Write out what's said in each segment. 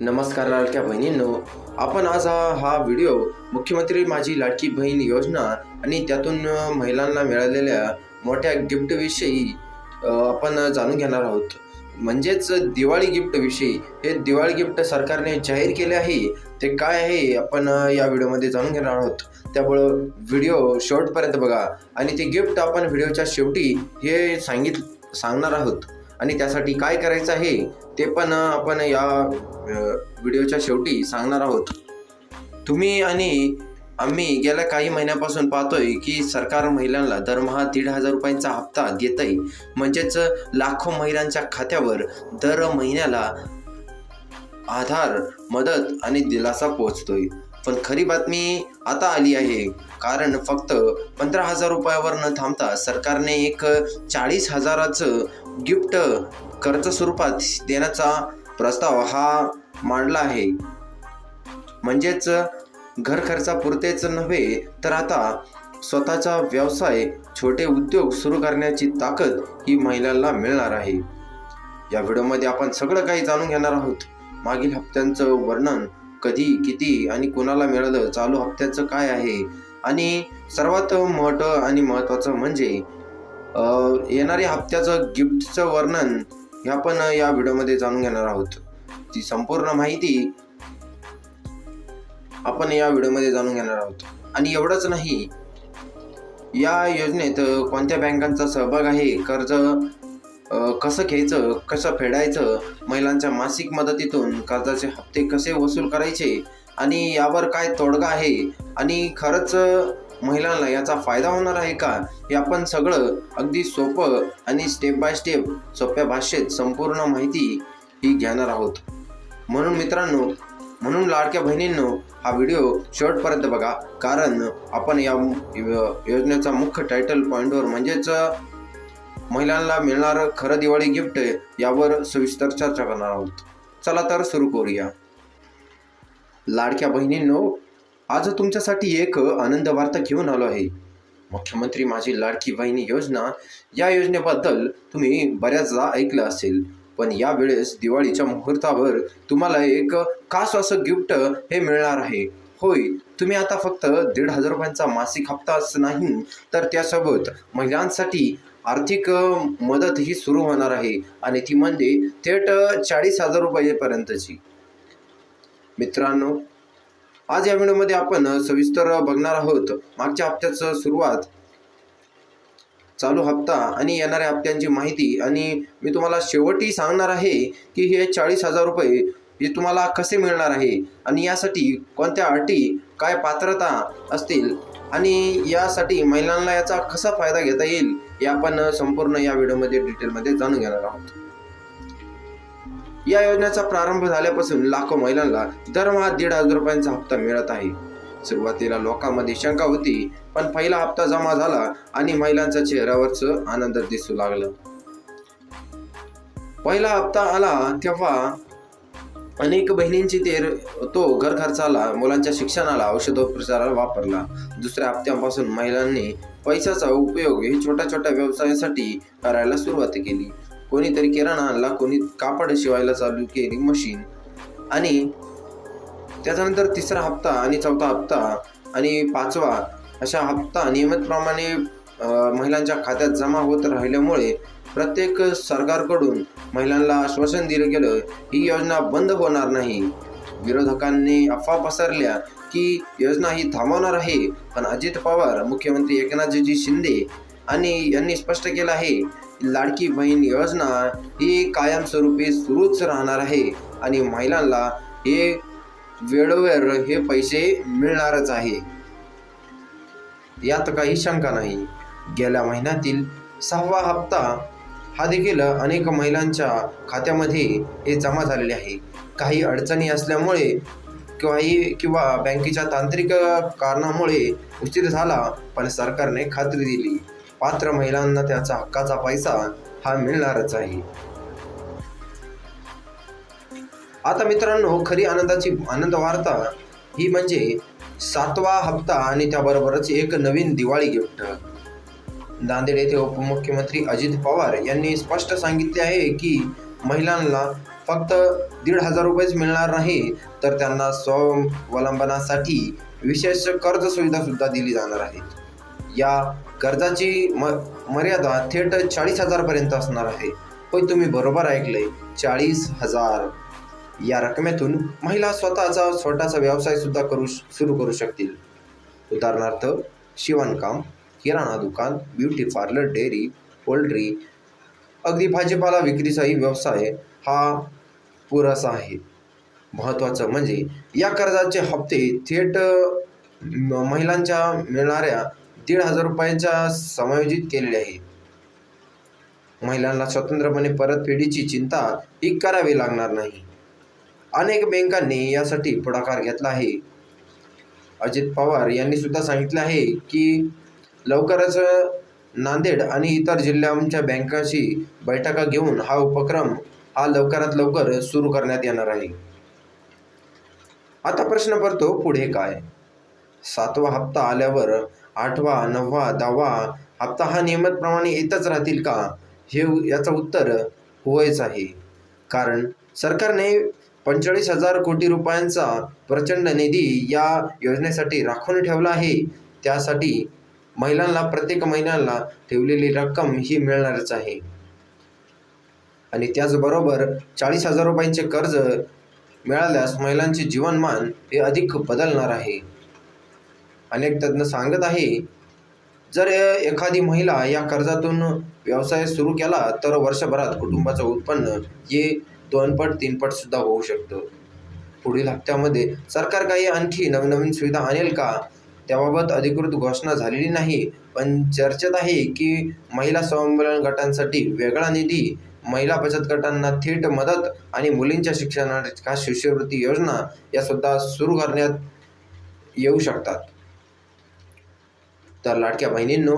नमस्कार लाडक्या बहिणींनो आपण आज हा व्हिडिओ मुख्यमंत्री माझी लाडकी बहीण योजना आणि त्यातून महिलांना मिळालेल्या मोठ्या गिफ्टविषयी आपण जाणून घेणार आहोत. म्हणजेच दिवाळी गिफ्टविषयी हे दिवाळी गिफ्ट सरकारने जाहीर केले आहे. ते काय आहे आपण या व्हिडिओमध्ये जाणून घेणार आहोत. त्यामुळं व्हिडिओ शेवटपर्यंत बघा. आणि ते गिफ्ट आपण व्हिडिओच्या शेवटी हे सांगित सांगणार आहोत. आणि त्यासाठी काय करायचं आहे ते पण आपण या व्हिडिओच्या शेवटी सांगणार आहोत. तुम्ही आणि आम्ही गेल्या काही महिन्यापासून पाहतोय की सरकार महिलांना दरमहा दीड हजार रुपयांचा हप्ता देत आहे म्हणजेच लाखो महिलांच्या खात्यावर दर महिन्याला आधार मदत आणि दिलासा पोहोचतोय. पण खरी बातमी आता आली आहे. कारण फक्त पंधरा हजार रुपयावर न थांबता सरकारने एक चाळीस हजाराचं गिफ्ट कर्ज स्वरूपात देण्याचा प्रस्ताव हा मांडला आहे. म्हणजेच घर खर्चापुरतेच नव्हे तर आता स्वतःचा व्यवसाय छोटे उद्योग सुरू करण्याची ताकद ही महिलांना मिळणार आहे. या व्हिडिओमध्ये आपण सगळं काही जाणून घेणार आहोत. मागील हप्त्यांचं वर्णन कधी किती आणि कोणाला मिळालं चालू हप्त्याचं काय आहे? आणि सर्वात मोठं आणि महत्त्वाचं म्हणजे येणाऱ्या हप्त्याचं गिफ्टचं वर्णन हे आपण या व्हिडिओमध्ये जाणून घेणार आहोत. ती संपूर्ण माहिती आपण या व्हिडिओमध्ये जाणून घेणार आहोत. आणि एवढंच नाही या योजनेत कोणत्या बँकांचा सहभाग आहे कर्ज कसं घ्यायचं कसं फेडायचं महिलांच्या मासिक मदतीतून कर्जाचे हप्ते कसे वसूल करायचे आणि यावर काय तोडगा आहे आणि खरंच महिलांना याचा फायदा होणार आहे का? हे आपण सगळं अगदी सोपं आणि स्टेप बाय स्टेप सोप्या भाषेत संपूर्ण माहिती ही घेणार आहोत. म्हणून मित्रांनो म्हणून लाडक्या बहिणींनो हा व्हिडिओ शेवटपर्यंत बघा. कारण आपण या योजनेचा मुख्य टायटल पॉईंटवर म्हणजेच महिलांना मिळणारं खरं दिवाळी गिफ्ट यावर सविस्तर चर्चा करणार आहोत. चला तर सुरू करूया. लाडक्या बहिणींनो आज तुमच्यासाठी एक आनंद वार्ता घेऊन आलो आहे. मुख्यमंत्री माझी लाडकी बहिणी योजना या योजनेबद्दल तुम्ही बऱ्याचदा ऐकलं असेल पण यावेळेस दिवाळीच्या मुहूर्तावर तुम्हाला एक खास असं गिफ्ट हे मिळणार आहे. होय तुम्ही आता फक्त दीड हजार रुपयांचा मासिक हप्ताच नाही तर त्यासोबत महिलांसाठी आर्थिक मदत ही सुरू होणार आहे आणि ती म्हणजे थेट चाळीस हजार रुपयेपर्यंतची मित्रांनो आज या व्हिडिओमध्ये आपण सविस्तर बघणार आहोत मागच्या हप्त्याचं सुरुवात चालू हप्ता आणि येणाऱ्या हप्त्यांची माहिती. आणि मी तुम्हाला शेवटी सांगणार आहे की हे चाळीस हजार रुपये हे तुम्हाला कसे मिळणार आहे आणि यासाठी कोणत्या अटी काय पात्रता असतील आणि यासाठी महिलांना याचा कसा फायदा घेता येईल हे आपण संपूर्ण या व्हिडिओमध्ये डिटेलमध्ये जाणून घेणार आहोत. या योजनेचा प्रारंभ झाल्यापासून लाखो महिलांना दरमहा दीड हजार रुपयांचा हप्ता मिळत आहे. सुरुवातीला लोकांमध्ये शंका होती पण पहिला हप्ता जमा झाला आणि महिलांच्या चेहऱ्यावरच आनंद दिसू लागलं. पहिला हप्ता आला तेव्हा अनेक बहिणींची ते तो घर खर्चाला मुलांच्या शिक्षणाला औषधोपचाराला वापरला. दुसऱ्या हप्त्यापासून महिलांनी पैशाचा उपयोग हे छोट्या छोट्या व्यवसायासाठी करायला सुरुवात केली. कोणीतरी किराणा आणला कोणी कापड शिवायला चालू केली मशीन आणि त्याच्यानंतर तिसरा हप्ता आणि चौथा हप्ता आणि पाचवा अशा हप्ता नियमितप्रमाणे महिलांच्या खात्यात जमा होत राहिल्यामुळे प्रत्येक सरकारकडून महिलांना आश्वासन दिलं गेलं ही योजना बंद होणार नाही. विरोधकांनी अफवा पसरल्या की योजना ही थांबवणार आहे पण अजित पवार मुख्यमंत्री एकनाथजी शिंदे आणि यांनी स्पष्ट केलं आहे लाडकी बहीण योजना ही कायमस्वरूपी सुरूच राहणार आहे आणि महिलांना हे वेळोवेळ हे पैसे मिळणारच आहे. यात काही शंका नाही. गेल्या महिन्यातील सहावा हप्ता हा देखील अनेक महिलांच्या खात्यामध्ये हे जमा झालेले आहे. काही अडचणी असल्यामुळे काही किंवा बँकेच्या तांत्रिक कारणामुळे उशीर झाला पण सरकारने खात्री दिली. पात्र महिलांना त्याचा हक्काचा पैसा हा मिळणारच आहे. आता मित्रांनो खरी आनंदाची आनंद वार्ता ही म्हणजे सातवा हप्ता आणि त्याबरोबरच एक नवीन दिवाळी गिफ्ट. नांदेड येथे उपमुख्यमंत्री अजित पवार यांनी स्पष्ट सांगितले आहे की महिलांना फक्त दीड हजार रुपयेच मिळणार नाही तर त्यांना स्वावलंबनासाठी विशेष कर्ज सुविधा सुद्धा दिली जाणार आहेत या कर्जाची म मर्यादा थेट चाळीस हजारपर्यंत असणार आहे. होय तुम्ही बरोबर ऐकले चाळीस हजार. या रकमेतून महिला स्वतःचा छोटासा व्यवसाय सुद्धा करू सुरू करू शकतील. उदाहरणार्थ शिवणकाम किराणा दुकान ब्युटी पार्लर डेअरी पोल्ट्री अगदी भाजीपाला विक्रीचाही व्यवसाय हा पुरासा आहे. महत्त्वाचं म्हणजे या कर्जाचे हप्ते थेट महिलांच्या मिळणाऱ्या दीड हजार रुपयांच्या समायोजित केलेले आहे. महिलांना स्वतंत्रपणे परतफेडीची चिंता ही करावी लागणार नाही. अनेक बँकांनी यासाठी पुढाकार घेतला आहे. अजित पवार यांनी सुद्धा सांगितलं आहे की लवकरच नांदेड आणि इतर जिल्ह्यांच्या बँकाशी बैठका घेऊन हा उपक्रम हा लवकरात लवकर सुरू करण्यात येणार आहे. आता प्रश्न पडतो पुढे काय? सातवा हप्ता आल्यावर आठवा नववा दहावा हप्ता हा नियमितप्रमाणे येतच राहतील का? हे याचं उत्तर होयच आहे. कारण सरकारने पंचेचाळीस हजार कोटी रुपयांचा प्रचंड निधी या योजनेसाठी राखून ठेवला आहे. त्यासाठी महिलांना प्रत्येक महिन्याला ठेवलेली रक्कम ही मिळणारच आहे. आणि त्याचबरोबर चाळीस हजार रुपयांचे कर्ज मिळाल्यास महिलांचे जीवनमान हे अधिक बदलणार आहे. अनेक तज्ज्ञ सांगत आहे जर एखादी महिला या कर्जातून व्यवसाय सुरू केला तर वर्षभरात कुटुंबाचं उत्पन्न हे दोनपट तीनपट सुद्धा होऊ शकतं. पुढील हप्त्यामध्ये सरकार काही आणखी नवनवीन सुविधा आणेल का? त्याबाबत अधिकृत घोषणा झालेली नाही पण चर्चेत आहे की महिला स्वावलंबन गटांसाठी वेगळा निधी महिला बचत गटांना थेट मदत आणि मुलींच्या शिक्षणाच्या शिष्यवृत्ती योजना यासुद्धा सुरू करण्यात येऊ शकतात. तर लाडक्या बहिणींनो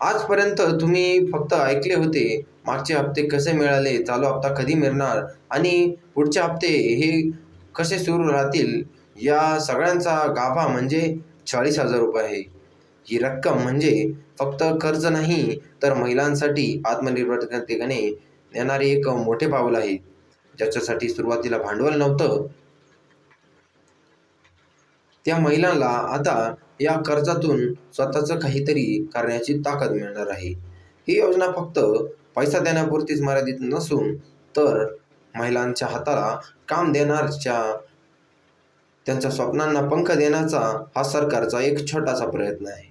आजपर्यंत तुम्ही फक्त ऐकले होते मागचे हप्ते कसे मिळाले चालू हप्ता कधी मिळणार आणि पुढचे हप्ते हे कसे सुरू राहतील या सगळ्यांचा गाभा म्हणजे चाळीस हजार रुपये आहे. ही रक्कम म्हणजे फक्त कर्ज नाही तर महिलांसाठी आत्मनिर्भरतेकडे येणारे एक मोठे पाऊल आहे. ज्याच्यासाठी सुरुवातीला भांडवल नव्हतं त्या महिलांना आता या कर्जातून स्वतःचं काहीतरी करण्याची ताकद मिळणार आहे. ही योजना फक्त पैसा देण्यापुरतीच मर्यादित नसून तर महिलांच्या हाताला काम देणारच्या त्यांच्या स्वप्नांना पंख देण्याचा हा सरकारचा एक छोटासा प्रयत्न आहे.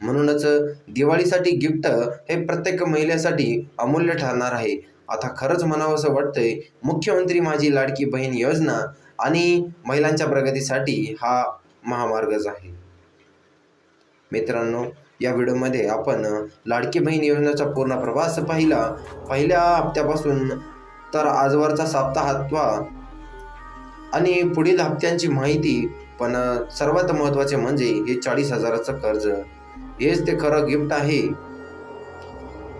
म्हणूनच दिवाळीसाठी गिफ्ट हे प्रत्येक महिलेसाठी अमूल्य ठरणार आहे. आता खरंच म्हणावंसं वाटतंय मुख्यमंत्री माझी लाडकी बहीण योजना आणि महिलांच्या प्रगतीसाठी हा महामार्गच आहे. मित्रांनो या व्हिडिओमध्ये आपण लाडकी बहीण योजनेचा पूर्ण प्रवास पाहिला. पहिल्या हप्त्यापासून तर आजवरचा सप्ताहात्वा आणि पुढील हप्त्यांची माहिती पण सर्वात महत्त्वाचे म्हणजे हे चाळीस हजाराचं कर्ज. हेच ते खरं गिफ्ट आहे.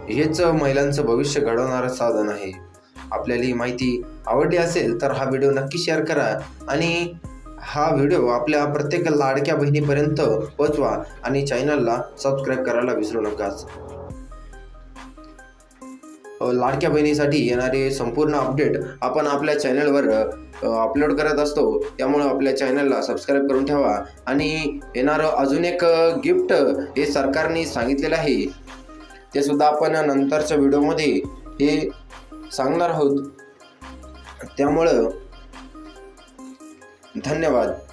हेच महिलांचं भविष्य घडवणारं साधन आहे. आपल्याला ही माहिती आवडली असेल तर हा व्हिडिओ नक्की शेअर करा आणि हा व्हिडिओ आपल्या प्रत्येक लाडक्या बहिणीपर्यंत पोचवा आणि चॅनलला सबस्क्राईब करायला विसरू नकाच. लाडक्या बहिणीसाठी येणारे संपूर्ण अपडेट आपण आपल्या चॅनलवर अपलोड करत असतो. त्यामुळे आपल्या चॅनलला सबस्क्राईब करून ठेवा आणि येणारं अजून एक गिफ्ट हे सरकारने सांगितलेलं आहे. ते सुद्धा आपण नंतरच्या व्हिडिओमध्ये हे सांगणार आहोत. त्यामुळं धन्यवाद.